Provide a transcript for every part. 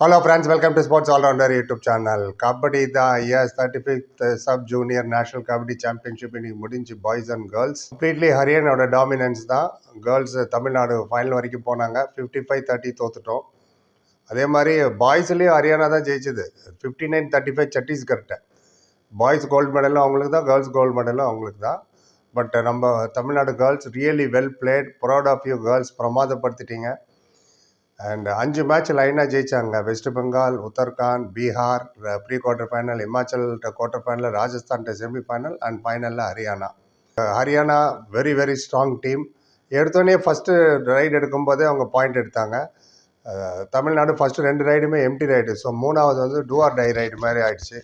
Hello friends welcome to sports allrounder YouTube channel kabaddi தான் yes thirty fifth sub junior national kabaddi championship இன்னைக்கு முடிஞ்சு boys and girls completely ஹரியானாவோட dominance தான். Girls Tamil Nadu final வரைக்கும் போனாங்க. Fifty five thirty தோத்துட்டோம். அதே மாதிரி பாய்ஸ்லேயும் ஹரியானா தான் ஜெயிச்சது. ஃபிஃப்டி நைன் தேர்ட்டி ஃபைவ் சத்தீஸ்கர்கிட்ட பாய்ஸ் கோல்டு மெடலும் அவங்களுக்கு தான் கேர்ள்ஸ் கோல்டு மெடலும் அவங்களுக்கு தான். பட் நம்ம Tamil Nadu girls really well played proud of you girls பிரமாதப்படுத்திட்டீங்க. And அஞ்சு மேட்ச் லைனாக ஜெயிச்சாங்க. West Bengal Uttarakhand Bihar pre quarter final Himachal quarter final Rajasthan semi final and ஃபைனலில் Haryana Haryana very very strong team எடுத்தோடனே ஃபஸ்ட்டு ரைடு எடுக்கும்போதே அவங்க பாயிண்ட் எடுத்தாங்க. தமிழ்நாடு ஃபஸ்ட்டு ரெண்டு ரைடுமே எம்டி ரைடு ஸோ மூணாவது வந்து டூஆர் tie ride மாதிரி ஆயிடுச்சு.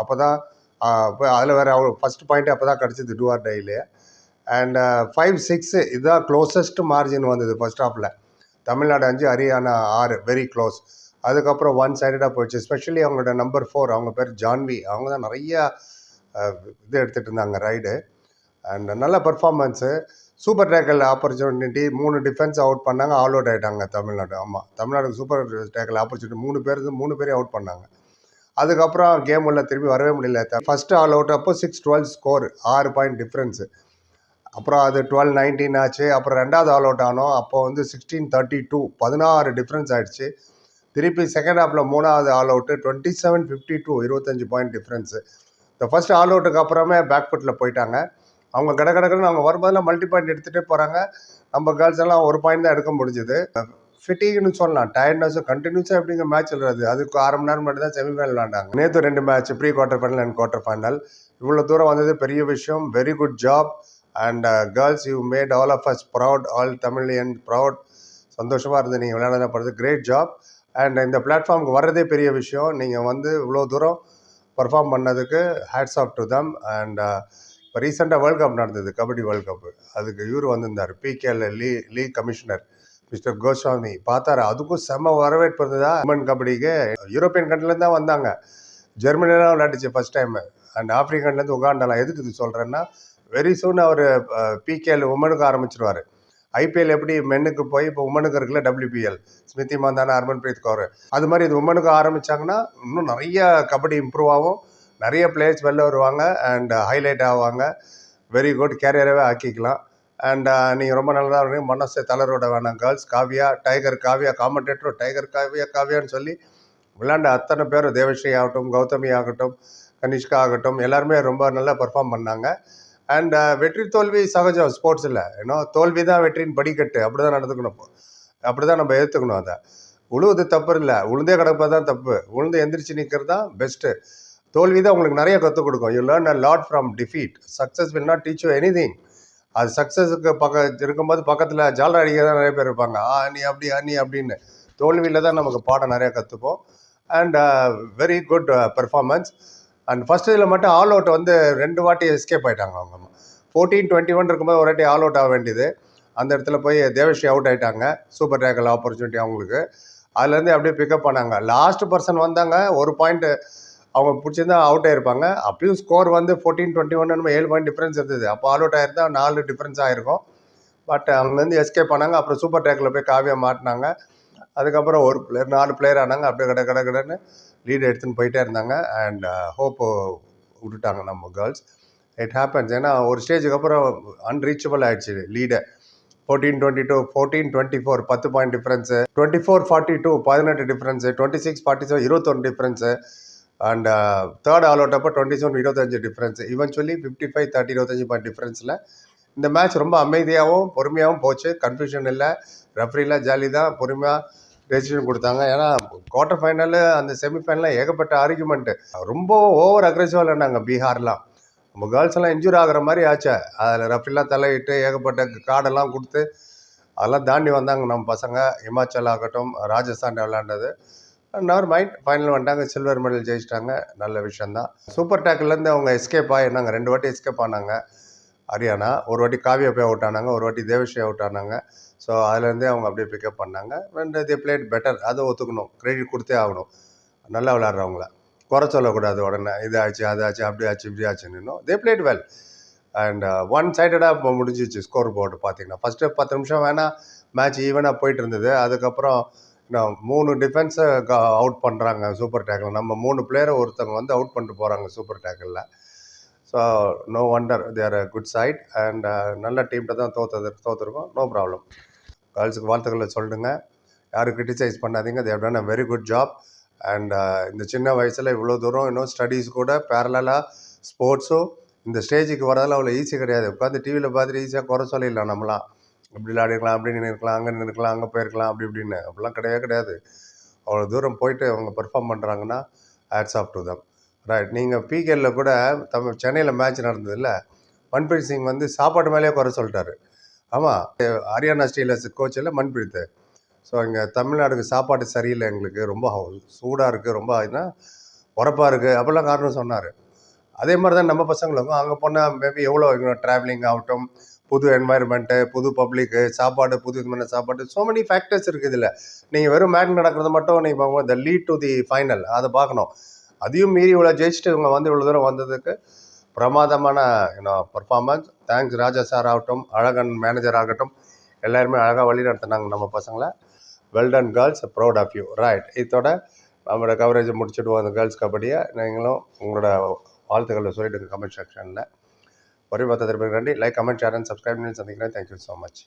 அப்போ தான் அதில் வேறு அவங்க ஃபஸ்ட் பாயிண்ட் அப்போ தான் கிடச்சிது டூஆர் டைலே அண்ட் ஃபைவ் சிக்ஸு இதுதான் க்ளோசஸ்ட் மார்ஜின் வந்தது ஃபஸ்ட் ஹாஃபில் தமிழ்நாடு அஞ்சு ஹரியானா ஆறு வெரி க்ளோஸ் அதுக்கப்புறம் ஒன் சைடடாக போயிடுச்சு. ஸ்பெஷலி அவங்களோட நம்பர் ஃபோர் அவங்க பேர் ஜான்வி. அவங்க தான் நிறையா இது எடுத்துகிட்டு இருந்தாங்க ரைடு அண்ட் நல்ல பர்ஃபார்மன்ஸு சூப்பர் டேக்கல் ஆப்பர்ச்சுனிட்டி மூணு டிஃபென்ஸ் அவுட் பண்ணாங்க ஆல் அவுட் ஆகிட்டாங்க தமிழ்நாடு. ஆமாம் தமிழ்நாடு சூப்பர் டேக்கல் ஆப்பர்ச்சுனிட்டி மூணு பேர் மூணு பேரையும் அவுட் பண்ணாங்க. அதுக்கப்புறம் கேம் உள்ள திரும்பி வரவே முடியல. ஃபஸ்ட்டு ஆல் அவுட் அப்போ சிக்ஸ் டுவெல் ஸ்கோர் ஆறு பாயிண்ட் டிஃப்ரென்ஸு அப்புறம் அது டுவெல் நைன்டீன் ஆச்சு. அப்புறம் ரெண்டாவது ஆல் அவுட் ஆனோம். அப்போ வந்து சிக்ஸ்டீன் தேர்ட்டி டூ பதினாறு டிஃப்ரென்ஸ் ஆகிடுச்சு திருப்பி செகண்ட் ஹாஃபில் மூணாவது all out twenty seven fifty two இருபத்தஞ்சி பாயிண்ட் டிஃப்ரென்ஸு இந்த ஃபர்ஸ்ட் ஆல் அவுட்டுக்கு அப்புறமே பேக் ஃபுட்டில் போயிட்டாங்க. அவங்க கட கடக்குன்னு அவங்க வரும்போதெல்லாம் மல்டி பாயிண்ட் எடுத்துகிட்டே போகிறாங்க நம்ம கேர்ள்ஸ் எல்லாம் ஒரு பாயிண்ட் தான் எடுக்க முடிஞ்சுது. ஃபிட்டிங்னு சொல்லலாம். டயர்ட்னஸும் கண்டினியூஸாக எப்படிங்க மேட்ச் விளையாது அதுக்கு அரை மணி நேரம் மட்டும் தான் செமிஃபைனல் விளாண்டாங்க நேற்று ரெண்டு match pre quarter final and quarter final இவ்வளோ தூரம் வந்தது பெரிய விஷயம். Very good job and girls you made all of us proud all Tamil and proud சந்தோஷமாக இருந்து நீங்கள் விளையாட போகிறது கிரேட் ஜாப் அண்ட் இந்த பிளாட்ஃபார்முக்கு வர்றதே பெரிய விஷயம். நீங்கள் வந்து இவ்வளோ தூரம் பர்ஃபார்ம் பண்ணதுக்கு hats off to them and இப்போ ரீசெண்டாக வேர்ல்ட் கப் நடந்தது கபடி வேர்ல்ட் கப்பு அதுக்கு இவர் வந்திருந்தார் பிகேல லீ லீக் கமிஷனர் மிஸ்டர் கோஸ்வாமி பார்த்தாரு அதுக்கும் செம்ம வரவேற்பு இருந்ததா? உமன் கபடிக்கு யூரோப்பியன் கண்ட்ரிலேருந்து தான் வந்தாங்க. ஜெர்மனிலாம் விளையாட்டுச்சு ஃபஸ்ட் டைம் அண்ட் ஆப்ரிக்கன்லேருந்து உகாண்டாலாம் எதுக்கு இது சொல்கிறேன்னா வெரி சூன் அவர் பிகேல உமனுக்கு ஆரம்பிச்சிருவார். ஐபிஎல் எப்படி மென்னுக்கு போய் இப்போ உமனுக்கு இருக்குல்ல டபிள்யூபிஎல் ஸ்மிருதி மந்தானா ஹர்மன்பிரீத் கவர் அது மாதிரி இது உமனுக்கு ஆரம்பித்தாங்கன்னா இன்னும் நிறைய கபடி இம்ப்ரூவ் ஆகும். நிறைய பிளேயர்ஸ் வெளில வருவாங்க அண்ட் ஹைலைட் ஆவாங்க. வெரி குட் கேரியராகவே ஆக்கிக்கலாம். அண்ட் நீங்கள் ரொம்ப நல்லதாக இருக்கீங்க மனசு தளரோட வேணாம் கேர்ள்ஸ் காவியா டைகர் காவியா காமெண்டேட்டரும் டைகர் காவியா காவியான்னு சொல்லி விளாண்ட அத்தனை பேர் தேவஸ்ரீ ஆகட்டும் கௌதமி ஆகட்டும் கனிஷ்கா ஆகட்டும் எல்லாருமே ரொம்ப நல்லா பெர்ஃபார்ம் பண்ணாங்க. அண்ட் uh, வெற்றி தோல்வி சகஜம் ஸ்போர்ட்ஸில் ஏன்னா தோல்வி தான் வெற்றியின் படிக்கட்டு. அப்படி தான் நடந்துக்கணும் அப்படி தான் நம்ம ஏற்றுக்கணும் அதை. உழுவுது தப்பு இல்லை. உளுந்தே கிடப்பது தான் தப்பு. உளுந்து எந்திரிச்சு நிற்கிறது தான் பெஸ்ட்டு தோல்வி தான் உங்களுக்கு நிறைய கற்றுக் கொடுக்கும். You learn a lot from defeat success will not teach you anything அது சக்ஸஸுக்கு பக்க இருக்கும்போது பக்கத்தில் ஜாலர் அடிக்க தான் நிறைய பேர் இருப்பாங்க. ஆ நீ அப்படி ஆ நீ அப்படின்னு. தோல்வியில் தான் நமக்கு பாடம் நிறையா கற்றுப்போம் and very good performance and first இதில் மட்டும் ஆல் அவுட் வந்து ரெண்டு வாட்டி எஸ்கேப் ஆகிட்டாங்க அவங்க ஃபோர்டீன் டுவெண்ட்டி ஒன் இருக்கும்போது ஒரு வாட்டி ஆல் அவுட் ஆக வேண்டியது. அந்த இடத்துல போய் தேவஸ்ரீ அவுட் ஆகிட்டாங்க சூப்பர் டேக்கல் ஆப்பர்ச்சுனிட்டி அவங்களுக்கு. அதுலேருந்து அப்படியே பிக்கப் பண்ணாங்க. லாஸ்ட் பர்சன் வந்தாங்க. ஒரு பாயிண்ட் அவங்க பிடிச்சிருந்தா அவுட் ஆயிருப்பாங்க. அப்பயும் ஸ்கோர் வந்து ஃபோர்டீன் டுவெண்ட்டி ஒன் நம்ம ஏழு பாயிண்ட் டிஃப்ரென்ஸ் இருந்தது. அப்போ ஆல் அவுட் ஆயிருந்தா நாலு டிஃப்ரென்ஸ் ஆகிருக்கும் பட் அங்கேருந்து எஸ்கேப் பண்ணாங்க. அப்புறம் சூப்பர் டேக்கில் போய் காவியா மாட்டினாங்க அதுக்கப்புறம் ஒரு பிளேயர் நாலு பிளேயர் ஆனாங்க. அப்படியே கட கட கடன்னு லீட் எடுத்துன்னு போயிட்டே இருந்தாங்க. அண்ட் ஹோப்போ uh, விட்டுட்டாங்க நம்ம கேர்ள்ஸ் இட் ஹேப்பன்ஸ் ஏன்னா ஒரு ஸ்டேஜுக்கு அப்புறம் அன்ரீச்சபிள் ஆயிடுச்சு லீடை fourteen twenty two fourteen twenty four பத்து point difference twenty four forty two பதினெட்டு difference twenty six forty seven இருபத்தொன்று difference and third all out அப்போ டுவெண்ட்டி செவன் இருபத்தஞ்சு difference eventually fifty five thirty இருபத்தஞ்சு பாயிண்ட் டிஃப்ரென்ஸில் இந்த match ரொம்ப அமைதியாகவும் பொறுமையாகவும் போச்சு. கன்ஃபியூஷன் இல்லை. ரெஃப்ரிலாம் ஜாலி தான் பொறுமையாக டெசிஷன் கொடுத்தாங்க. ஏன்னா குவார்டர் ஃபைனலு அந்த செமிஃபைனலில் ஏகப்பட்ட ஆர்குமெண்ட்டு ரொம்ப ஓவர் அக்ரெசிவாக இல்லைனாங்க பீகார்லாம். நம்ம கேர்ள்ஸ் எல்லாம் இன்ஜூர் ஆகிற மாதிரி ஆச்சு. அதில் ரஃபிலாம் தலையிட்டு ஏகப்பட்ட கார்டெல்லாம் கொடுத்து அதெல்லாம் தாண்டி வந்தாங்க நம்ம பசங்க. இமாச்சல் ஆகட்டும் ராஜஸ்தான் விளாண்டது நவர் மைண்ட் ஃபைனல் வந்துட்டாங்க. சில்வர் மெடல் ஜெயிச்சிட்டாங்க. நல்ல விஷயந்தான் சூப்பர் டேக்கிலேருந்து அவங்க எஸ்கேப் ஆகிருந்தாங்க ரெண்டு வாட்டி எஸ்கேப் ஆனாங்க. ஹரியானா. ஒரு வாட்டி காவியா போய் அவுட் ஆனாங்க ஒரு வாட்டி தேவஸ்ரீ அவுட் ஆனாங்க. ஸோ அதுலேருந்தே அவங்க அப்படியே பிக்கப் பண்ணாங்க. ரெண்டு தே பிளேட் பெட்டர் அதை ஒத்துக்கணும். கிரெடிட் கொடுத்தே ஆகணும். நல்லா விளாட்றவங்கள குறை சொல்லக்கூடாது உடனே. இது ஆச்சு அது ஆச்சு அப்படி ஆச்சு இப்படி ஆச்சுன்னு they played well and one சைடடாக இப்போ முடிஞ்சிச்சு ஸ்கோர் போர்டு பார்த்தீங்கன்னா ஃபஸ்ட்டு பத்து நிமிஷம் வேணால் மேட்ச் ஈவனாக போயிட்டு இருந்தது அதுக்கப்புறம் இன்னும் மூணு டிஃபென்ஸை அவுட் பண்ணுறாங்க சூப்பர் டேக்கில் நம்ம மூணு பிளேயரை ஒருத்தவங்க வந்து அவுட் பண்ணிட்டு போகிறாங்க super டேக்கிளில் so no wonder there good side and நல்ல டீம்கிட்ட தான் தோத்தது தோற்றுருக்கோம் நோ ப்ராப்ளம் கேர்ள்ஸுக்கு வாழ்த்துக்களை சொல்லுங்க. யாரும் கிரிட்டிசைஸ் பண்ணாதீங்க. They've done a very good job and இந்த சின்ன வயசில் இவ்வளோ தூரம் இன்னும் ஸ்டடீஸ் கூட பேரலாக ஸ்போர்ட்ஸும் இந்த ஸ்டேஜுக்கு வரதெல்லாம் அவ்வளோ ஈஸி கிடையாது. உட்காந்து டிவியில் பார்த்துட்டு ஈஸியாக குறை சொல்லிடலாம் நம்மளாம் இப்படி விளையாடிருக்கலாம் அப்படி நின்றுக்கலாம் அங்கே நின்றுக்கலாம் அங்கே போயிருக்கலாம் அப்படி இப்படின்னு. அப்படிலாம் கிடையவே கிடையாது. அவ்வளோ தூரம் போயிட்டு அவங்க பெர்ஃபார்ம் பண்ணுறாங்கன்னா hats off to them right நீங்கள் பிகேல கூட தமிழ் சென்னையில் மேட்ச் நடந்ததில்ல மன்பிரீத் சிங் வந்து சாப்பாடு மேலேயே குறை சொல்லிட்டாரு. ஆமாம் ஹரியானா ஸ்டீலர்ஸ் கோச்சில் மன்பிரீத். ஸோ இங்கே தமிழ்நாடுக்கு சாப்பாடு சரியில்லை எங்களுக்கு. ரொம்ப சூடாக இருக்குது ரொம்ப இதுனா உரப்பாக இருக்குது அப்படிலாம் காரணம் சொன்னார். அதே மாதிரி தான் நம்ம பசங்களுக்கும். அங்கே போனால் மேபி எவ்வளோ வைக்கணும் ட்ராவலிங் ஆகட்டும் புது என்வாயர்மெண்ட்டு புது பப்ளிக்கு சாப்பாடு புது விதமான சாப்பாடு ஸோ மெனி ஃபேக்டர்ஸ் இருக்குது இதில். நீங்கள் வெறும் மேட்ச் நடக்கிறது மட்டும் நீங்கள் பார்க்கும்போது the lead to the final அதை பார்க்கணும். அதையும் மீறி இவ்வளோ ஜெயிச்சுட்டு இவங்க வந்து இவ்வளோ தூரம் வந்ததுக்கு பிரமாதமான இன்னும் பர்ஃபார்மன்ஸ் தேங்க்ஸ் ராஜா சார் ஆகட்டும் அழகன் மேனேஜர் ஆகட்டும். எல்லாருமே அழகாக வழி நடத்தினாங்க நம்ம பசங்களை. Well done girls proud of you right இதோட நம்மளோட கவரேஜை முடிச்சுடுவோம் அந்த கேர்ள்ஸ் கபடியை நீங்களும் உங்களோட வாழ்த்துக்களை சொல்லிவிடுங்க கமெண்ட் செக்ஷனில் ஒரே பார்த்த திருப்பி நன்றி. Like comment share and subscribe பண்ணி சந்திக்கிறேன். Thank you so much